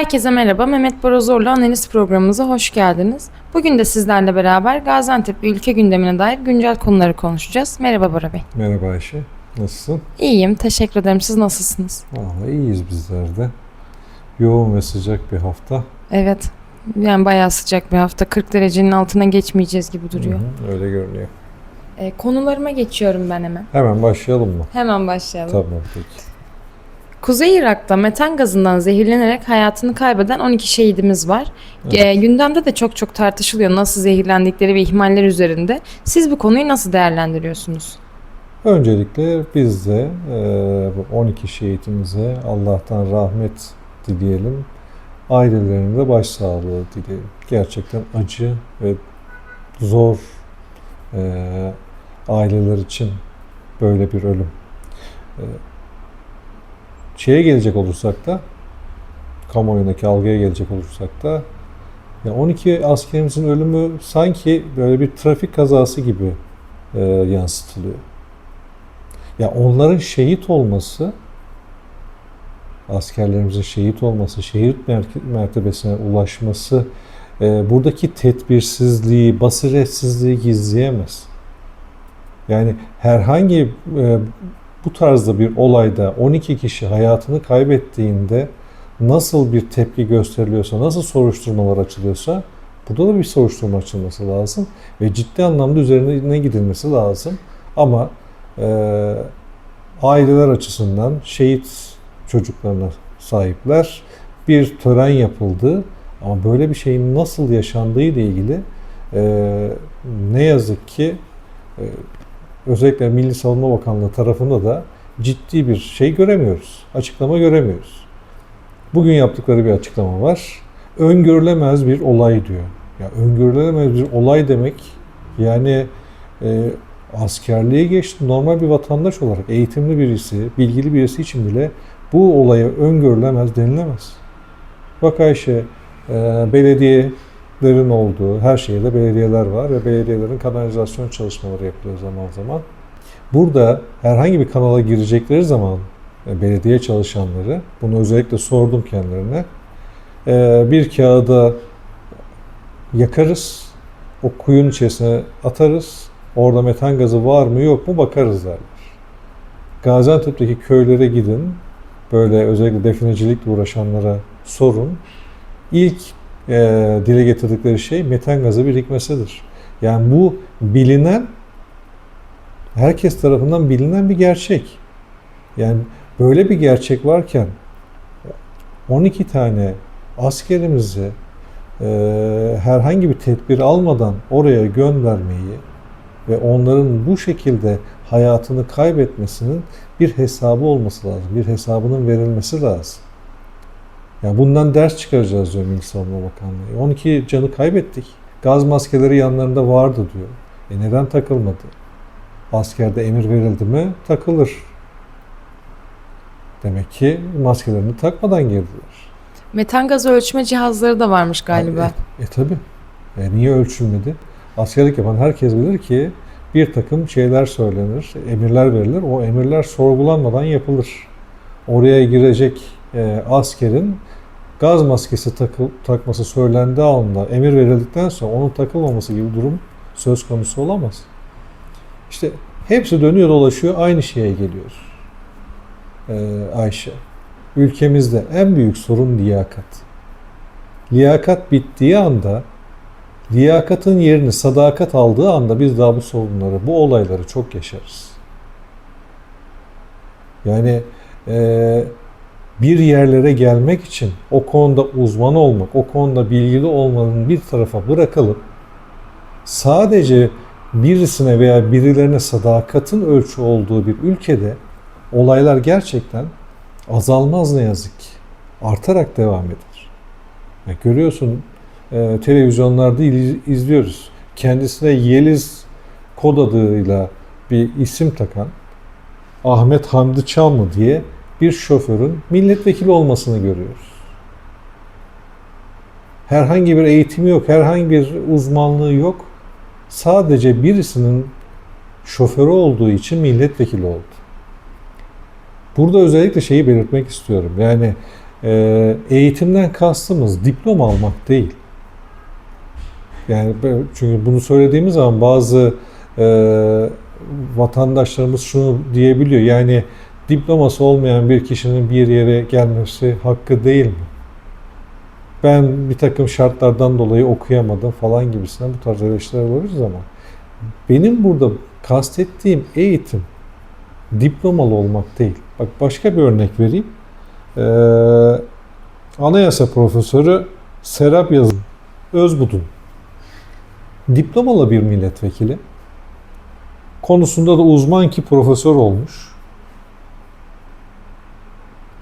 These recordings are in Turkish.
Herkese merhaba. Mehmet Borazorlu Analiz programımıza hoş geldiniz. Bugün de sizlerle beraber Gaziantep ve ülke gündemine dair güncel konuları konuşacağız. Merhaba Bora Bey. Merhaba Ayşe. Nasılsın? İyiyim, teşekkür ederim. Siz nasılsınız? Vallahi iyiyiz bizler de. Yoğun ve sıcak bir hafta. Evet, yani bayağı sıcak bir hafta. 40 derecenin altına geçmeyeceğiz gibi duruyor. Hı hı, öyle görünüyor. E, konularıma geçiyorum ben hemen. Hemen başlayalım mı? Hemen başlayalım. Tamam peki. Kuzey Irak'ta metan gazından zehirlenerek hayatını kaybeden 12 şehidimiz var. Evet. E, gündemde de çok çok tartışılıyor nasıl zehirlendikleri ve ihmaller üzerinde. Siz bu konuyu nasıl değerlendiriyorsunuz? Öncelikle biz de e, bu 12 şehitimize Allah'tan rahmet dileyelim. Ailelerine de başsağlığı dileyelim. Gerçekten acı ve zor e, aileler için böyle bir ölüm. E, şeye gelecek olursak da kamuoyundaki algıya gelecek olursak da ya 12 askerimizin ölümü sanki böyle bir trafik kazası gibi e, yansıtılıyor. Ya onların şehit olması, askerlerimizin şehit olması, şehit mertebesine ulaşması e, buradaki tedbirsizliği, basiretsizliği gizleyemez. Yani herhangi e, bu tarzda bir olayda 12 kişi hayatını kaybettiğinde nasıl bir tepki gösteriliyorsa, nasıl soruşturmalar açılıyorsa burada da bir soruşturma açılması lazım ve ciddi anlamda üzerine gidilmesi lazım. Ama e, aileler açısından şehit çocuklarına sahipler. Bir tören yapıldı ama böyle bir şeyin nasıl yaşandığı ile ilgili e, ne yazık ki e, özellikle Milli Savunma Bakanlığı tarafında da ciddi bir şey göremiyoruz. Açıklama göremiyoruz. Bugün yaptıkları bir açıklama var. Öngörülemez bir olay diyor. Ya öngörülemez bir olay demek yani e, askerliğe geçti normal bir vatandaş olarak eğitimli birisi, bilgili birisi için bile bu olaya öngörülemez denilemez. Bak Ayşe, e, belediyelerin olduğu her şehirde belediyeler var ve belediyelerin kanalizasyon çalışmaları yapılıyor zaman zaman. Burada herhangi bir kanala girecekleri zaman e, belediye çalışanları, bunu özellikle sordum kendilerine, e, bir kağıda yakarız, o kuyunun içerisine atarız, orada metan gazı var mı yok mu bakarız derler. Gaziantep'teki köylere gidin, böyle özellikle definecilikle uğraşanlara sorun. İlk e, dile getirdikleri şey metan gazı birikmesidir. Yani bu bilinen, herkes tarafından bilinen bir gerçek. Yani böyle bir gerçek varken 12 tane askerimizi e, herhangi bir tedbir almadan oraya göndermeyi ve onların bu şekilde hayatını kaybetmesinin bir hesabı olması lazım. Bir hesabının verilmesi lazım. Yani bundan ders çıkaracağız diyor Milli Savunma Bakanlığı. 12 canı kaybettik. Gaz maskeleri yanlarında vardı diyor. E neden takılmadı? Askerde emir verildi mi takılır. Demek ki maskelerini takmadan girdiler. Metan gazı ölçme cihazları da varmış galiba. E, e tabi. E, niye ölçülmedi? Askerlik yapan herkes bilir ki bir takım şeyler söylenir, emirler verilir. O emirler sorgulanmadan yapılır. Oraya girecek e, askerin gaz maskesi takı, takması söylendiği anda emir verildikten sonra onun takılmaması gibi durum söz konusu olamaz. İşte hepsi dönüyor dolaşıyor aynı şeye geliyor. E, Ayşe. Ülkemizde en büyük sorun liyakat. Liyakat bittiği anda liyakatın yerini sadakat aldığı anda biz daha bu sorunları, bu olayları çok yaşarız. Yani e, bir yerlere gelmek için o konuda uzman olmak, o konuda bilgili olmanın bir tarafa bırakılıp sadece birisine veya birilerine sadakatin ölçü olduğu bir ülkede olaylar gerçekten azalmaz ne yazık ki. Artarak devam eder. Ya görüyorsun e, televizyonlarda izliyoruz. Kendisine Yeliz kod adıyla bir isim takan Ahmet Hamdi Çalmı diye bir şoförün milletvekili olmasını görüyoruz. Herhangi bir eğitimi yok, herhangi bir uzmanlığı yok. Sadece birisinin şoförü olduğu için milletvekili oldu. Burada özellikle şeyi belirtmek istiyorum. Yani e, eğitimden kastımız diploma almak değil. Yani çünkü bunu söylediğimiz zaman bazı e, vatandaşlarımız şunu diyebiliyor. Yani diploması olmayan bir kişinin bir yere gelmesi hakkı değil mi? Ben bir takım şartlardan dolayı okuyamadım falan gibisinden bu tarz eleştiriler olabilir ama benim burada kastettiğim eğitim diplomalı olmak değil. Bak başka bir örnek vereyim. Ee, anayasa profesörü Serap Yazın Özbudun diplomalı bir milletvekili. Konusunda da uzman ki profesör olmuş.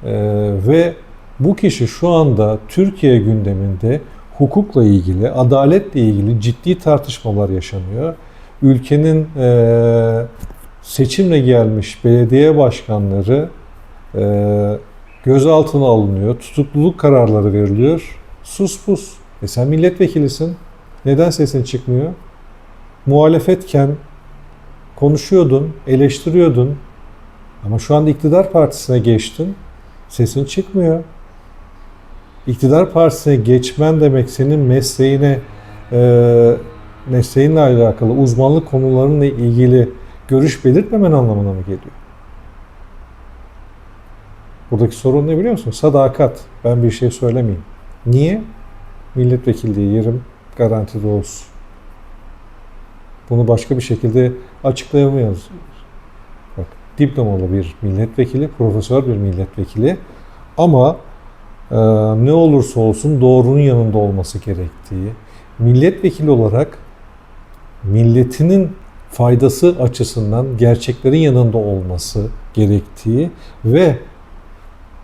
Ee, ve bu kişi şu anda Türkiye gündeminde hukukla ilgili, adaletle ilgili ciddi tartışmalar yaşanıyor. Ülkenin eee, seçimle gelmiş belediye başkanları eee gözaltına alınıyor, tutukluluk kararları veriliyor. Sus pus. E sen milletvekilisin. Neden sesin çıkmıyor? Muhalefetken konuşuyordun, eleştiriyordun. Ama şu anda iktidar partisine geçtin. Sesin çıkmıyor. İktidar partisine geçmen demek senin mesleğine e, mesleğinle alakalı uzmanlık konularınla ilgili görüş belirtmemen anlamına mı geliyor? Buradaki sorun ne biliyor musun? Sadakat. Ben bir şey söylemeyeyim. Niye? Milletvekilliği yerim garantide olsun. Bunu başka bir şekilde açıklayamayız. Diplomalı bir milletvekili, profesör bir milletvekili ama e, ne olursa olsun doğrunun yanında olması gerektiği, milletvekili olarak milletinin faydası açısından gerçeklerin yanında olması gerektiği ve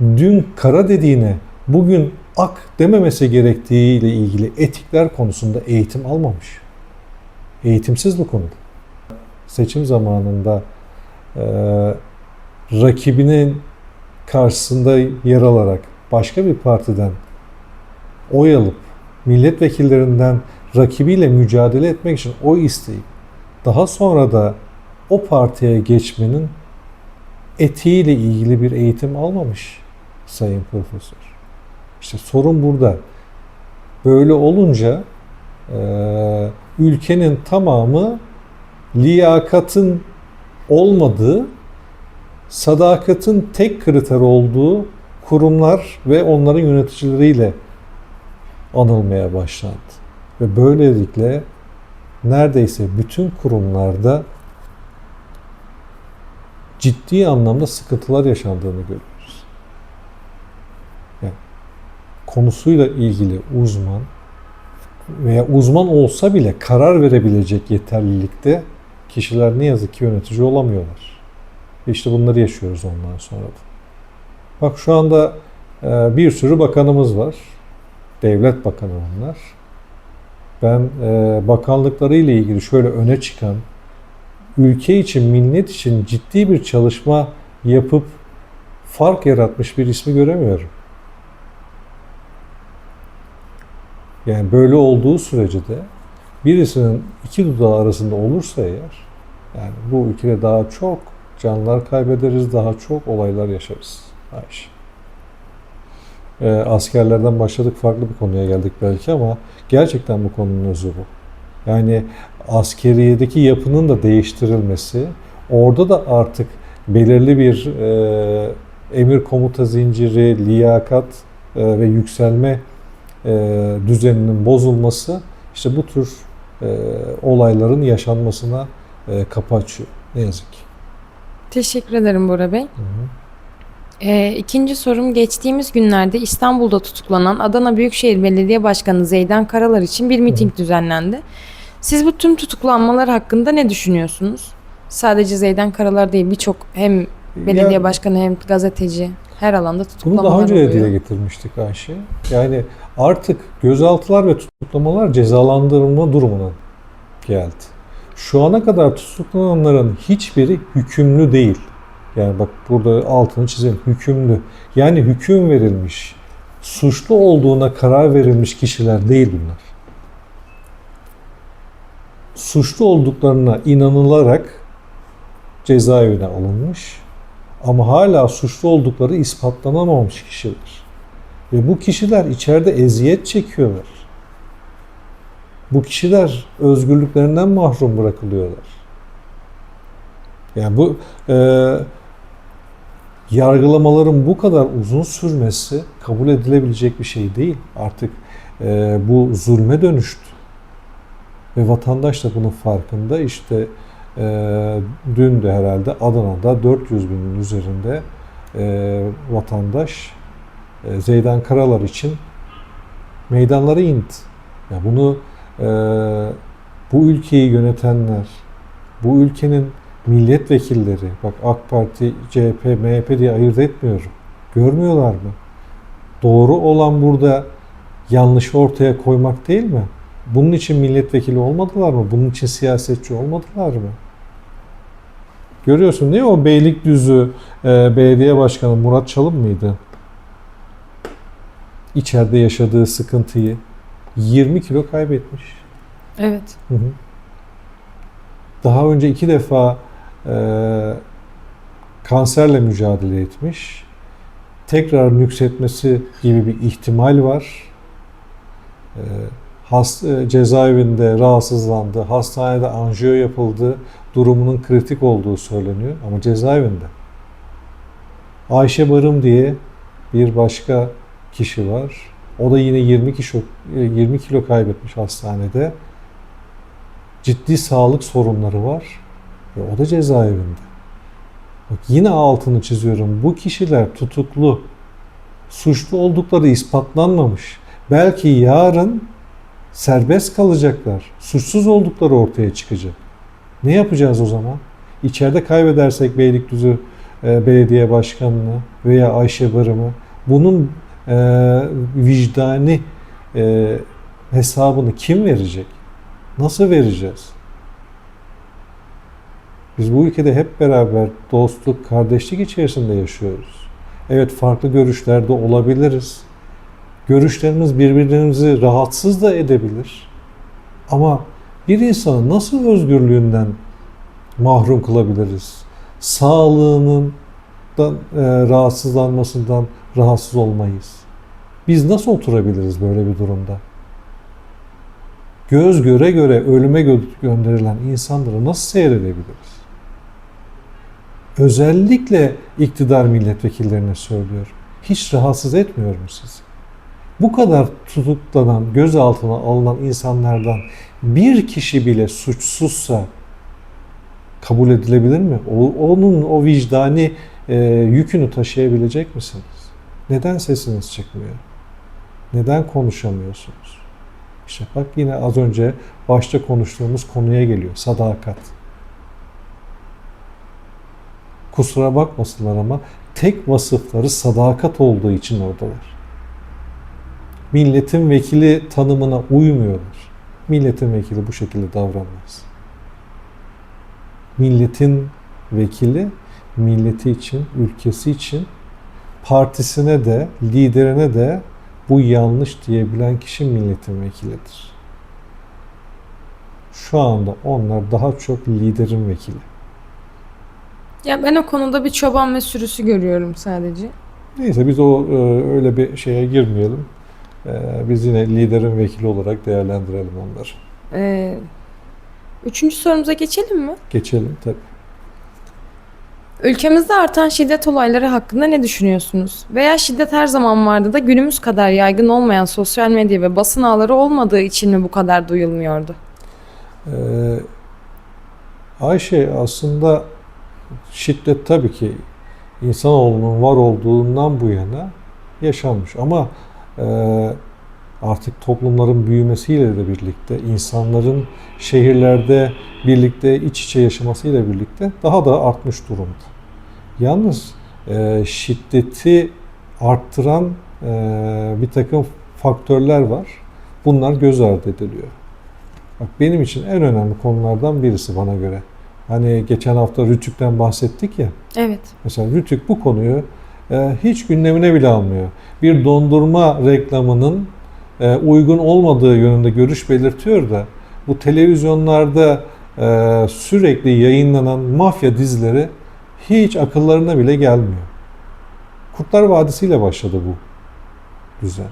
dün kara dediğine bugün ak dememesi gerektiği ile ilgili etikler konusunda eğitim almamış. Eğitimsiz bu konuda. Seçim zamanında rakibinin karşısında yer alarak başka bir partiden oy alıp milletvekillerinden rakibiyle mücadele etmek için oy isteyip daha sonra da o partiye geçmenin etiğiyle ilgili bir eğitim almamış sayın profesör. İşte sorun burada. Böyle olunca e, ülkenin tamamı liyakatın olmadığı, sadakatin tek kriter olduğu kurumlar ve onların yöneticileriyle anılmaya başlandı. Ve böylelikle neredeyse bütün kurumlarda ciddi anlamda sıkıntılar yaşandığını görüyoruz. Yani konusuyla ilgili uzman veya uzman olsa bile karar verebilecek yeterlilikte kişiler ne yazık ki yönetici olamıyorlar. İşte bunları yaşıyoruz ondan sonra da. Bak şu anda e, bir sürü bakanımız var. Devlet bakanı onlar. Ben e, bakanlıkları ile ilgili şöyle öne çıkan, ülke için, millet için ciddi bir çalışma yapıp fark yaratmış bir ismi göremiyorum. Yani böyle olduğu sürece de birisinin iki dudağı arasında olursa eğer, yani bu ülkede daha çok canlar kaybederiz, daha çok olaylar yaşarız. Ayşe. Ee, askerlerden başladık, farklı bir konuya geldik belki ama gerçekten bu konunun özü bu. Yani askeriyedeki yapının da değiştirilmesi, orada da artık belirli bir e, emir komuta zinciri, liyakat e, ve yükselme e, düzeninin bozulması işte bu tür e, olayların yaşanmasına e, kapı açıyor. Ne yazık ki. Teşekkür ederim Bora Bey. Hı hı. Ee, ikinci sorum geçtiğimiz günlerde İstanbul'da tutuklanan Adana Büyükşehir Belediye Başkanı Zeydan Karalar için bir miting düzenlendi. Siz bu tüm tutuklanmalar hakkında ne düşünüyorsunuz? Sadece Zeydan Karalar değil birçok hem belediye Ya- başkanı hem gazeteci her alanda Bunu tutuklamalar daha önce oluyor. dile getirmiştik Ayşe. Yani artık gözaltılar ve tutuklamalar cezalandırılma durumuna geldi. Şu ana kadar tutuklananların hiçbiri hükümlü değil. Yani bak burada altını çizelim. Hükümlü. Yani hüküm verilmiş, suçlu olduğuna karar verilmiş kişiler değil bunlar. Suçlu olduklarına inanılarak cezaevine alınmış ama hala suçlu oldukları ispatlanamamış kişiler. Ve bu kişiler içeride eziyet çekiyorlar. Bu kişiler özgürlüklerinden mahrum bırakılıyorlar. Yani bu e, yargılamaların bu kadar uzun sürmesi kabul edilebilecek bir şey değil. Artık e, bu zulme dönüştü. Ve vatandaş da bunun farkında. İşte e, dün de herhalde Adana'da 400 binin üzerinde e, vatandaş Zeydan Karalar için meydanlara indi. Ya bunu e, bu ülkeyi yönetenler, bu ülkenin milletvekilleri, bak AK Parti, CHP, MHP diye ayırt etmiyorum. Görmüyorlar mı? Doğru olan burada yanlışı ortaya koymak değil mi? Bunun için milletvekili olmadılar mı? Bunun için siyasetçi olmadılar mı? Görüyorsun değil mi? O Beylikdüzü e, belediye başkanı Murat Çalın mıydı? İçeride yaşadığı sıkıntıyı 20 kilo kaybetmiş. Evet. Hı hı. Daha önce iki defa e, kanserle mücadele etmiş. Tekrar nüksetmesi gibi bir ihtimal var. E, hast, e, cezaevinde rahatsızlandı. Hastanede anjiyo yapıldı. Durumunun kritik olduğu söyleniyor ama cezaevinde. Ayşe Barım diye bir başka kişi var. O da yine 20 kilo, 20 kilo kaybetmiş hastanede ciddi sağlık sorunları var ve o da cezaevinde. Bak yine altını çiziyorum. Bu kişiler tutuklu, suçlu oldukları ispatlanmamış. Belki yarın serbest kalacaklar. Suçsuz oldukları ortaya çıkacak. Ne yapacağız o zaman? İçeride kaybedersek Beylikdüzü e, Belediye Başkanı'nı veya Ayşe Barım'ı bunun e, vicdani e, hesabını kim verecek? Nasıl vereceğiz? Biz bu ülkede hep beraber dostluk, kardeşlik içerisinde yaşıyoruz. Evet farklı görüşlerde olabiliriz. Görüşlerimiz birbirimizi rahatsız da edebilir. Ama bir insanı nasıl özgürlüğünden mahrum kılabiliriz? Sağlığının e, rahatsızlanmasından rahatsız olmayız. Biz nasıl oturabiliriz böyle bir durumda? göz göre göre ölüme gö- gönderilen insanları nasıl seyredebiliriz? Özellikle iktidar milletvekillerine söylüyorum. Hiç rahatsız etmiyor mu sizi? Bu kadar tutuklanan, gözaltına alınan insanlardan bir kişi bile suçsuzsa kabul edilebilir mi? O, onun o vicdani e, yükünü taşıyabilecek misiniz? Neden sesiniz çıkmıyor? Neden konuşamıyorsunuz? İşte bak yine az önce başta konuştuğumuz konuya geliyor. Sadakat. Kusura bakmasınlar ama tek vasıfları sadakat olduğu için oradalar. Milletin vekili tanımına uymuyorlar. Milletin vekili bu şekilde davranmaz. Milletin vekili milleti için, ülkesi için partisine de, liderine de bu yanlış diyebilen kişi milletin vekilidir. Şu anda onlar daha çok liderin vekili. Ya ben o konuda bir çoban ve sürüsü görüyorum sadece. Neyse biz o e, öyle bir şeye girmeyelim. E, biz yine liderin vekili olarak değerlendirelim onları. Ee, üçüncü sorumuza geçelim mi? Geçelim tabii. Ülkemizde artan şiddet olayları hakkında ne düşünüyorsunuz? Veya şiddet her zaman vardı da günümüz kadar yaygın olmayan sosyal medya ve basın ağları olmadığı için mi bu kadar duyulmuyordu? Ee, Ayşe aslında şiddet tabii ki insanoğlunun var olduğundan bu yana yaşanmış ama e, artık toplumların büyümesiyle de birlikte insanların şehirlerde birlikte iç içe yaşamasıyla birlikte daha da artmış durumda. Yalnız e, şiddeti arttıran e, bir takım faktörler var. Bunlar göz ardı ediliyor. Bak benim için en önemli konulardan birisi bana göre. Hani geçen hafta Rütük'ten bahsettik ya. Evet. Mesela Rütük bu konuyu e, hiç gündemine bile almıyor. Bir dondurma reklamının e, uygun olmadığı yönünde görüş belirtiyor da bu televizyonlarda e, sürekli yayınlanan mafya dizileri hiç akıllarına bile gelmiyor. Kurtlar Vadisi ile başladı bu. düzen.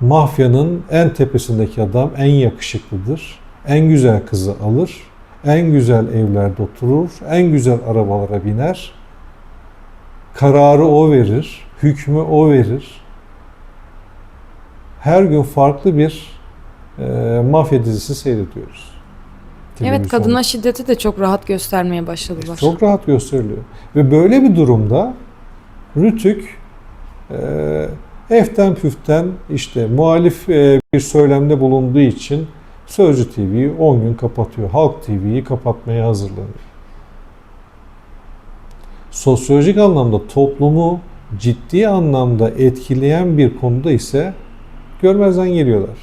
Mafyanın en tepesindeki adam en yakışıklıdır. En güzel kızı alır. En güzel evlerde oturur. En güzel arabalara biner. Kararı o verir. Hükmü o verir. Her gün farklı bir e, mafya dizisi seyrediyoruz. Evet kadına şiddeti de çok rahat göstermeye başladılar. Çok rahat gösteriliyor. Ve böyle bir durumda Rütük e, eften püften işte muhalif e, bir söylemde bulunduğu için Sözcü TV'yi 10 gün kapatıyor. Halk TV'yi kapatmaya hazırlanıyor. Sosyolojik anlamda toplumu ciddi anlamda etkileyen bir konuda ise görmezden geliyorlar.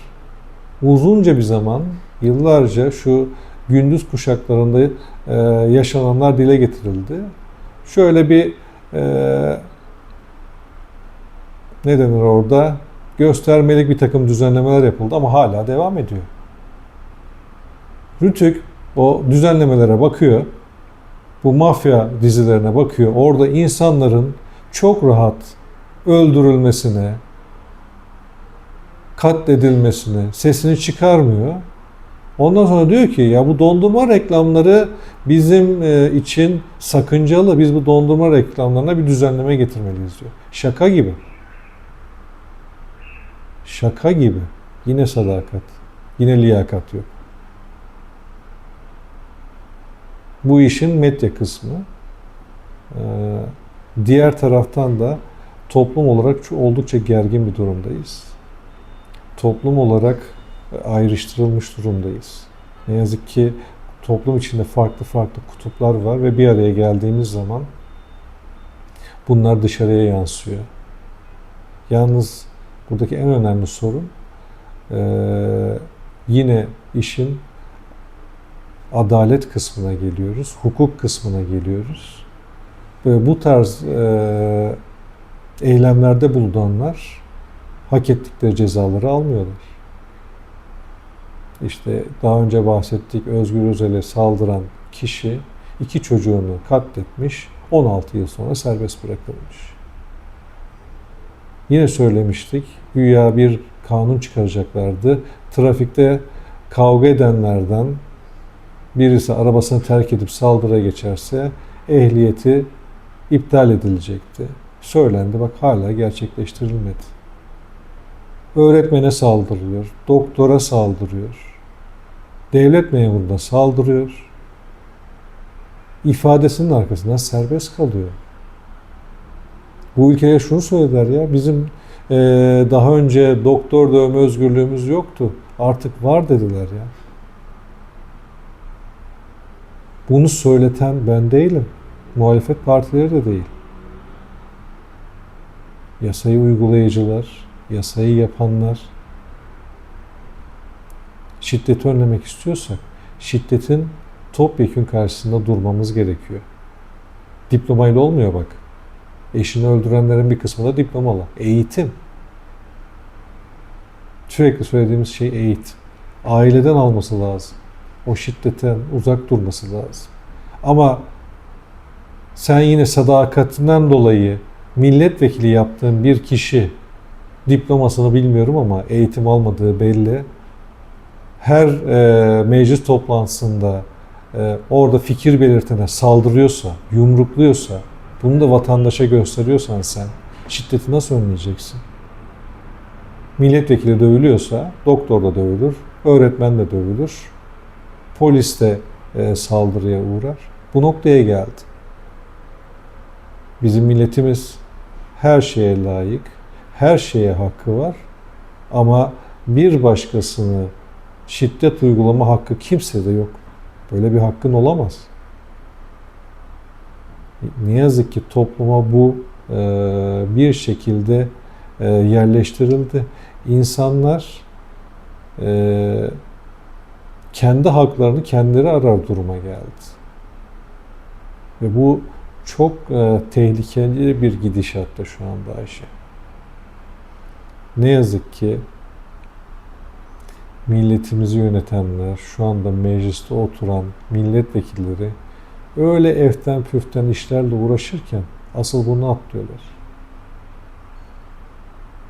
Uzunca bir zaman, yıllarca şu gündüz kuşaklarında e, yaşananlar dile getirildi. Şöyle bir e, ne denir orada göstermelik bir takım düzenlemeler yapıldı ama hala devam ediyor. Rütük o düzenlemelere bakıyor. Bu mafya dizilerine bakıyor. Orada insanların çok rahat öldürülmesine, katledilmesine sesini çıkarmıyor. Ondan sonra diyor ki ya bu dondurma reklamları bizim e, için sakıncalı. Biz bu dondurma reklamlarına bir düzenleme getirmeliyiz diyor. Şaka gibi. Şaka gibi. Yine sadakat. Yine liyakat yok. Bu işin medya kısmı. Ee, diğer taraftan da toplum olarak oldukça gergin bir durumdayız. Toplum olarak ayrıştırılmış durumdayız. Ne yazık ki toplum içinde farklı farklı kutuplar var ve bir araya geldiğimiz zaman bunlar dışarıya yansıyor. Yalnız buradaki en önemli sorun yine işin adalet kısmına geliyoruz, hukuk kısmına geliyoruz. Ve bu tarz eylemlerde bulunanlar hak ettikleri cezaları almıyorlar. İşte daha önce bahsettik Özgür Özel'e saldıran kişi iki çocuğunu katletmiş, 16 yıl sonra serbest bırakılmış. Yine söylemiştik, güya bir kanun çıkaracaklardı. Trafikte kavga edenlerden birisi arabasını terk edip saldırıya geçerse ehliyeti iptal edilecekti. Söylendi bak hala gerçekleştirilmedi. Öğretmene saldırıyor, doktora saldırıyor, devlet memuruna saldırıyor. ifadesinin arkasından serbest kalıyor. Bu ülkeye şunu söylediler ya, bizim eee, daha önce doktor dövme özgürlüğümüz yoktu, artık var dediler ya. Bunu söyleten ben değilim. Muhalefet partileri de değil. Yasayı uygulayıcılar, yasayı yapanlar şiddeti önlemek istiyorsak şiddetin topyekün karşısında durmamız gerekiyor. Diplomayla olmuyor bak. Eşini öldürenlerin bir kısmı da diplomalı. Eğitim. Sürekli söylediğimiz şey eğitim. Aileden alması lazım. O şiddetten uzak durması lazım. Ama sen yine sadakatinden dolayı milletvekili yaptığın bir kişi diplomasını bilmiyorum ama eğitim almadığı belli. Her e, meclis toplantısında e, orada fikir belirtene saldırıyorsa, yumrukluyorsa, bunu da vatandaşa gösteriyorsan sen şiddeti nasıl önleyeceksin? Milletvekili dövülüyorsa doktor da dövülür, öğretmen de dövülür, polis de e, saldırıya uğrar. Bu noktaya geldi. Bizim milletimiz her şeye layık, her şeye hakkı var ama bir başkasını şiddet uygulama hakkı kimsede yok. Böyle bir hakkın olamaz. Ne yazık ki topluma bu e, bir şekilde e, yerleştirildi. İnsanlar e, kendi haklarını kendileri arar duruma geldi. Ve bu çok e, tehlikeli bir gidişatta şu anda Ayşe. Ne yazık ki milletimizi yönetenler, şu anda mecliste oturan milletvekilleri öyle eften püften işlerle uğraşırken asıl bunu atlıyorlar.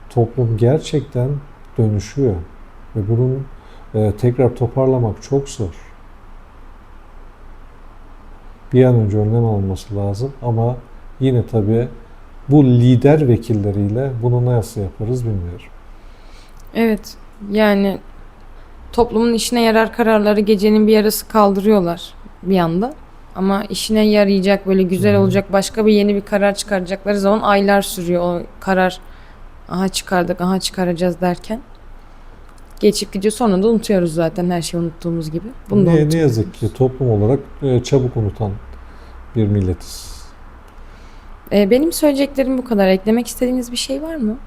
toplum gerçekten dönüşüyor ve bunun e, tekrar toparlamak çok zor. Bir an önce önlem alınması lazım ama yine tabii bu lider vekilleriyle bunu nasıl yaparız bilmiyorum. Evet. Yani toplumun işine yarar kararları gecenin bir yarısı kaldırıyorlar bir anda. Ama işine yarayacak böyle güzel Hı. olacak başka bir yeni bir karar çıkaracakları zaman aylar sürüyor o karar. Aha çıkardık, aha çıkaracağız derken. Geçip gidiyor sonra da unutuyoruz zaten her şeyi unuttuğumuz gibi. Bunu da ne, ne yazık ki toplum olarak e, çabuk unutan bir milletiz. Ee, benim söyleyeceklerim bu kadar. Eklemek istediğiniz bir şey var mı?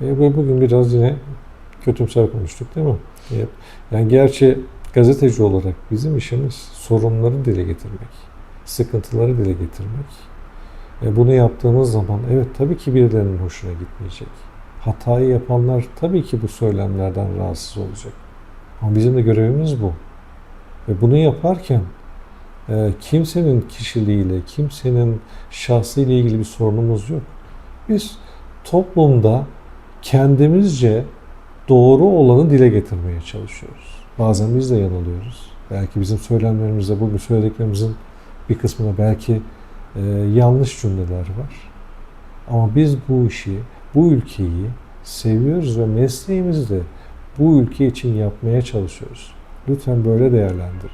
E, bugün biraz yine kötümser konuştuk değil mi? Yani gerçi gazeteci olarak bizim işimiz sorunları dile getirmek, sıkıntıları dile getirmek. E, bunu yaptığımız zaman evet tabii ki birilerinin hoşuna gitmeyecek. Hatayı yapanlar tabii ki bu söylemlerden rahatsız olacak. Ama bizim de görevimiz bu. Ve bunu yaparken e, kimsenin kişiliğiyle, kimsenin şahsıyla ilgili bir sorunumuz yok. Biz toplumda kendimizce doğru olanı dile getirmeye çalışıyoruz. Bazen biz de yanılıyoruz. Belki bizim söylemlerimizde, bugün söylediklerimizin bir kısmında belki e, yanlış cümleler var. Ama biz bu işi, bu ülkeyi seviyoruz ve mesleğimizi de bu ülke için yapmaya çalışıyoruz. Lütfen böyle değerlendirin.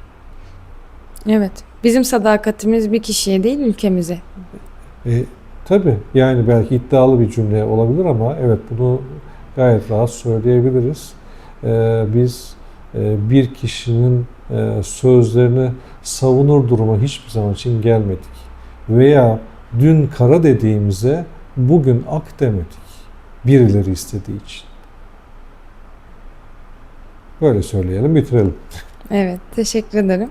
Evet. Bizim sadakatimiz bir kişiye değil ülkemize. E, tabii yani belki iddialı bir cümle olabilir ama evet bunu gayet rahat söyleyebiliriz. E, biz e, bir kişinin e, sözlerini savunur duruma hiçbir zaman için gelmedik. Veya dün kara dediğimize bugün ak demedik. Birileri istediği için. Böyle söyleyelim, bitirelim. Evet, teşekkür ederim.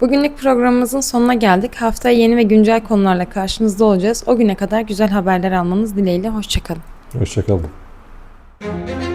Bugünlük programımızın sonuna geldik. Haftaya yeni ve güncel konularla karşınızda olacağız. O güne kadar güzel haberler almanız dileğiyle. Hoşçakalın. Hoşçakalın. Thank you.